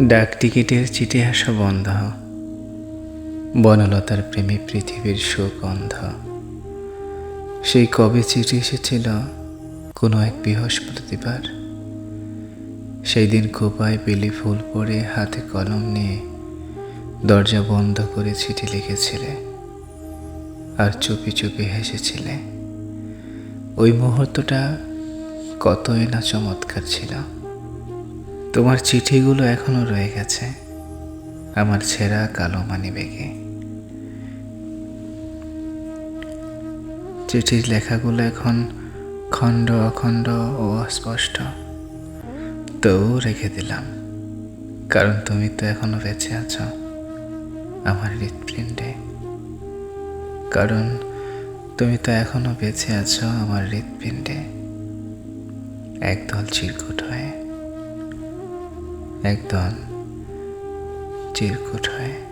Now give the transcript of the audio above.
ডাক টিকিটের চিঠি আসা বন্ধ। বনলতার প্রেমে পৃথিবীর সুগন্ধ। সেই কবে চিঠি এসেছিল, কোনো এক বৃহস্পতিবার? সেই দিন কোপায় বেলি ফুল পরে হাতে কলম নিয়ে দরজা বন্ধ করে চিঠি লিখেছিলে আর চুপি চুপি হেসেছিলে। ওই মুহূর্তটা কতই না চমৎকার ছিল। তোমার চিঠিগুলো এখনও রয়ে গেছে। আমার ছেঁড়া কালো মানি বেগে চিঠির লেখাগুলো এখন খণ্ড অখণ্ড ও অস্পষ্ট। তবু রেখে দিলাম। কারণ তুমি তো এখনও বেঁচে আছো। আমার হৃৎপিণ্ডে। কারণ তুমি তো এখনও বেঁচে আছো আমার হৃৎপিণ্ডে। একদল চিরকুট হয়ে। একদল চিরকুট হয়ে।